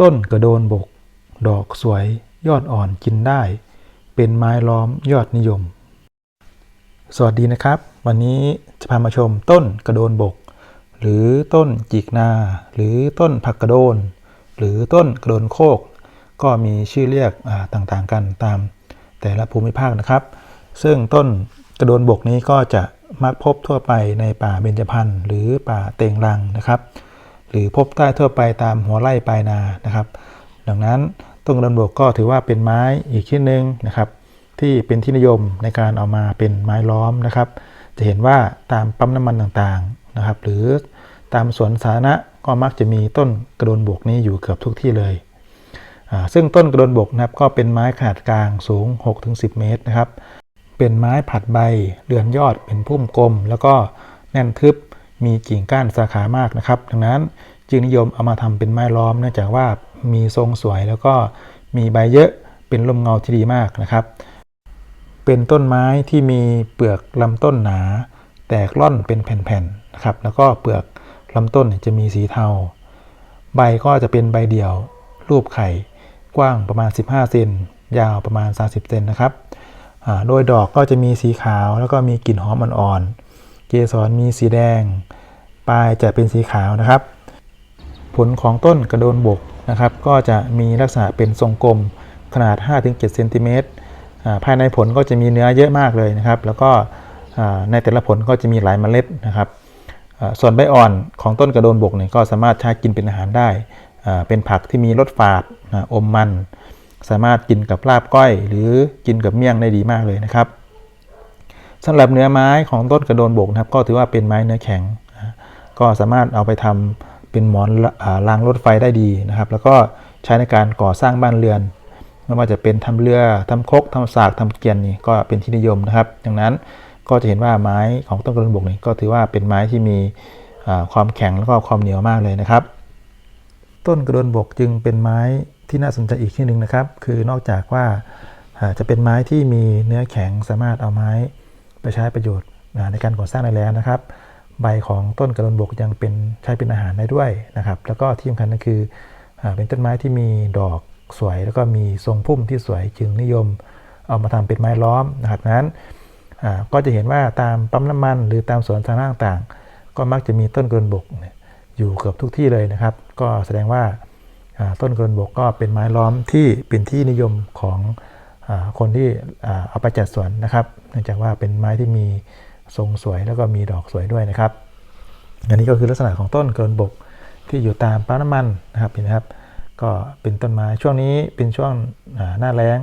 ต้นกระโดนบก ดอกสวย ยอดอ่อนกินได้ เป็นไม้ล้อมยอดนิยม สวัสดีนะครับ วันนี้จะพามาชมต้นกระโดนบก หรือต้นจิกนา หรือต้นผักกระโดน หรือต้นกระโดนโคก ก็มีชื่อเรียกต่างๆกันตาม แต่ละภูมิภาคนะครับ ซึ่งต้นกระโดนบกนี้ก็จะมักพบทั่วไปในป่าเบญจพรรณหรือป่าเตงรังนะครับ หรือพบได้ทั่วไปตามหัวไร่ปลายนานะครับ ดังนั้นต้นกระโดนบกก็ถือว่าเป็นไม้อีกชนิดหนึ่งนะครับ ที่เป็นที่นิยมในการเอามาเป็นไม้ล้อมนะครับ จะเห็นว่าตามปั๊มน้ำมันต่างๆนะครับ หรือตามสวนสาธารณะก็มักจะมีต้นกระโดนบกนี้อยู่เกือบทุกที่เลย ซึ่งต้นกระโดนบกนะครับก็เป็นไม้ขนาดกลางสูง 6-10 เมตรนะครับ เป็นไม้ผัดใบเรือนยอดเป็นพุ่มกลม แล้วก็แน่นทึบ มีกิ่งก้านสาขามากนะครับ ดังนั้นจึงนิยมเอามาทำเป็นไม้ล้อม เนื่องจากว่ามีทรงสวยแล้วก็มีใบเยอะเป็นลมเงาที่ดีมากนะครับ เป็นต้นไม้ที่มีเปลือกลำต้นหนา แตกร่อนเป็นแผ่นๆนะครับ แล้วก็เปลือกลำต้นจะมีสีเทา ใบก็จะเป็นใบเดี่ยว รูปไข่ กว้างประมาณ 15 เซน ยาวประมาณ 30 เซนนะครับ โดยดอกก็จะมีสีขาวแล้วก็มีกลิ่นหอมอ่อนๆ เกสรมีสีแดง ปลายจะเป็นสีขาวนะครับ ผลของต้นกระโดนบกนะครับ ก็จะมีลักษณะเป็นทรงกลมขนาด 5-7เซนติเมตรภายในผลก็จะมีเนื้อเยอะมากเลยนะครับ แล้วก็ในแต่ละผลก็จะมีหลายเมล็ดนะครับ ส่วนใบอ่อนของต้นกระโดนบกเนี่ยก็สามารถใช้กินเป็นอาหารได้ เป็นผักที่มีรสฝาดอมมัน สามารถกินกับลาบก้อย หรือกินกับเมี่ยงได้ดีมากเลยนะครับสำหรับเนื้อไม้ของต้นกระโดนบกนะครับ ก็ถือว่าเป็นไม้เนื้อแข็ง ก็สามารถเอาไปทำเป็นหมอนอ่ารางรถไฟได้ดีนะครับ แล้วก็ใช้ในการก่อสร้างบ้านเรือน ไม่ว่าจะเป็นทำเรือทำคกทำสากทำเกียนนี่ก็เป็นที่นิยมนะครับ ดังนั้นก็จะเห็นว่าไม้ของต้นกระโดนบกนี่ก็ถือว่าเป็นไม้ที่มีความแข็งแล้วก็ความเหนียวมากเลยนะครับ ต้นกระโดนบกจึงเป็นไม้ที่น่าสนใจอีกที่หนึ่งนะครับ คือนอกจากว่าจะเป็นไม้ที่มีเนื้อแข็งสามารถเอาไม้ไปใช้ประโยชน์ในการก่อสร้างได้แล้วนะครับ ใบของต้นกระโดนบกยังเป็นใช้เป็นอาหารได้ด้วยนะครับ แล้วก็ที่สำคัญก็คืออเป็นต้นไม้ที่มีดอกสวย แล้วก็มีทรงพุ่มที่สวยจึงนิยมเอามาทำเป็นไม้ล้อมนะครับนั้นก็จะเห็นว่าตามปั๊มน้ำมัน หรือตามสวนสาธารณะต่างๆ ก็มักจะมีต้นกระโดนบกอยู่เกือบทุกที่เลยนะครับ ก็แสดงว่าต้นกระโดนบกก็เป็นไม้ล้อมที่เป็นที่นิยมของอคนที่เอาไปจัดสวนนะครับ เนื่องจากว่าเป็นไม้ที่มี ทรงสวยแล้วก็มีดอกสวยด้วยนะครับ อันนี้ก็คือลักษณะของต้นกรนบกที่อยู่ตามปั๊มน้ำมันนะครับเห็นไหมครับ ก็เป็นต้นไม้ช่วงนี้เป็นช่วงหน้าแล้ง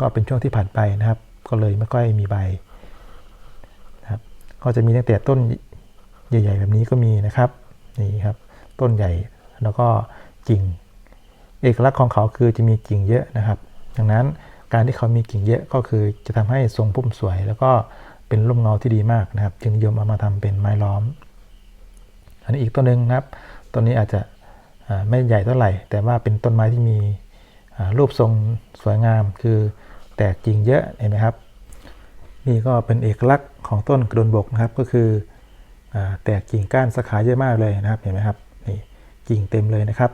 ก็เป็นช่วงที่ผ่านไปนะครับ ก็เลยไม่ค่อยมีใบนะครับก็จะมีตั้งแต่ต้นใหญ่ ๆ แบบนี้ก็มีนะครับนี่ครับต้นใหญ่แล้วก็กิ่ง เอกลักษณ์ของเขาคือจะมีกิ่งเยอะนะครับ ดังนั้นการที่เขามีกิ่งเยอะก็คือจะทำให้ทรงพุ่มสวย แล้วก็ เป็นร่มเงาที่ดีมากนะครับ จึงนิยมเอามาทำเป็นไม้ล้อม อันนี้อีกต้นหนึ่งนะครับต้นนี้อาจจะไม่ใหญ่เท่าไหร่ แต่ว่าเป็นต้นไม้ที่มีรูปทรงสวยงาม คือแตกกิ่งเยอะเห็นไหมครับ นี่ก็เป็นเอกลักษณ์ของต้นกระโดนบกนะครับก็คืออแตกกิ่งก้านสาขาเยอะมากเลยนะครับเห็นไหมครับนี่กิ่งเต็มเลยนะครับ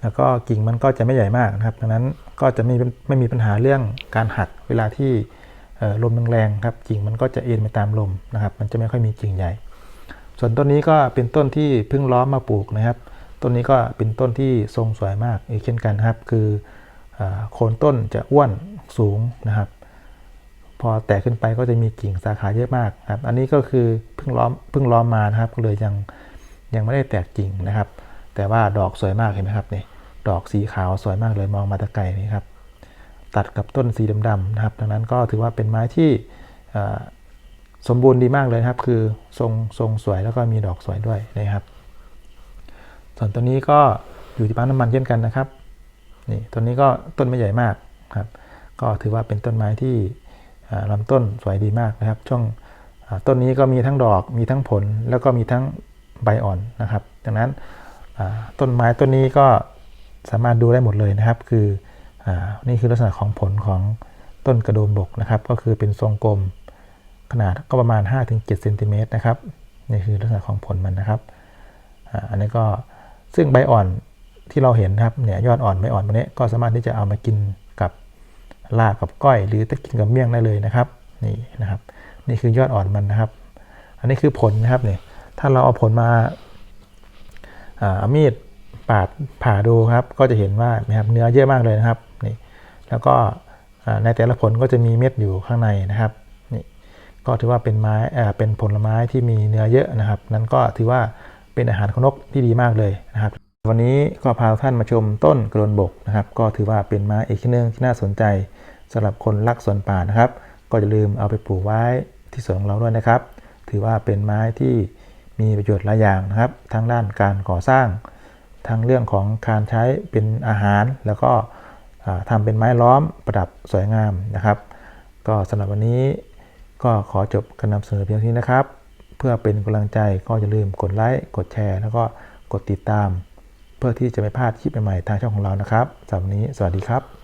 แล้วก็กิ่งมันก็จะไม่ใหญ่มากนะครับดังนั้นก็จะไม่ไม่มีปัญหาเรื่องการหักเวลาที่ ลมแรงๆครับกิ่งมันก็จะเอ็นไปตามลมนะครับ มันจะไม่ค่อยมีกิ่งใหญ่ ส่วนต้นนี้ก็เป็นต้นที่เพิ่งล้อมมาปลูกนะครับ ต้นนี้ก็เป็นต้นที่ทรงสวยมากอีกเช่นกันครับ คือโคนต้นจะอ้วนสูงนะครับ พอแตกขึ้นไปก็จะมีกิ่งสาขาเยอะมากครับ อันนี้ก็คือเพิ่งล้อมเพิ่งล้อมมานะครับก็เลยยังยังไม่ได้แตกกิ่งนะครับ แต่ว่าดอกสวยมากเห็นไหมครับนี่ดอกสีขาวสวยมากเลยมองมาตะไกลนี่ครับ ตัดกับต้นสีดำๆนะครับ ดังนั้นก็ถือว่าเป็นไม้ที่สมบูรณ์ดีมากเลยครับ คือทรงทรงสวยแล้วก็มีดอกสวยด้วยนะครับ ส่วนตัวนี้ก็อยู่ที่ปั๊มน้ำมันเช่นกันนะครับนี่ต้นนี้ก็ต้นไม่ใหญ่มากครับ ก็ถือว่าเป็นต้นไม้ที่ลำต้นสวยดีมากนะครับ ช่วงต้นนี้ก็มีทั้งดอกมีทั้งผลแล้วก็มีทั้งใบอ่อนนะครับ ดังนั้นต้นไม้ต้นนี้ก็สามารถดูได้หมดเลยนะครับ คือ นี่คือลักษณะของผลของต้นกระโดนบกนะครับ ก็คือเป็นทรงกลมขนาดก็ประมาณ 5-7เซนติเมตรนะครับนี่คือลักษณะของผลมันนะครับอันนี้ก็ซึ่งใบอ่อนที่เราเห็นนะครับเนี่ยยอดอ่อนไม่อ่อนพวกนี้ก็สามารถที่จะเอามากินกับลาบกับก้อย หรือจะกินกับเมี่ยงได้เลยนะครับนี่นะครับ นี่คือยอดอ่อนมันนะครับ อันนี้คือผลนะครับเนี่ยถ้าเราเอาผลมาอาเอามีดปาดผ่าดูครับ ก็จะเห็นว่านะครับเนื้อเยอะมากเลยนะครับ แล้วก็ในแต่ละผลก็จะมีเม็ดอยู่ข้างในนะครับนี่ก็ถือว่าเป็นไม้อ่าเป็นผลไม้ที่มีเนื้อเยอะนะครับ นั้นก็ถือว่าเป็นอาหารของนกที่ดีมากเลยนะครับ วันนี้ก็พาท่านมาชมต้นกระโดนบกนะครับ ก็ถือว่าเป็นไม้อีกชนิดหนึงที่น่าสนใจสำหรับคนรักสวนป่านะครับ ก็อย่าลืมเอาไปปลูกไว้ที่สวนของเราด้วยนะครับ ถือว่าเป็นไม้ที่มีประโยชน์หลายอย่างนะครับ ทั้งด้านการก่อสร้าง ทั้งเรื่องของการใช้เป็นอาหารแล้วก็ ทำทำเป็นไม้ล้อมประดับสวยงามนะครับ ก็สำหรับวันนี้ก็ขอจบการนำเสนอเพียงเท่านี้นะครับ เพื่อเป็นกำลังใจก็อย่าลืมกดไลค์กดแชร์ แล้วก็กดติดตาม เพื่อที่จะไม่พลาดคลิปใหม่ๆทางช่องของเรานะครับสำหรับวันนี้สวัสดีครับ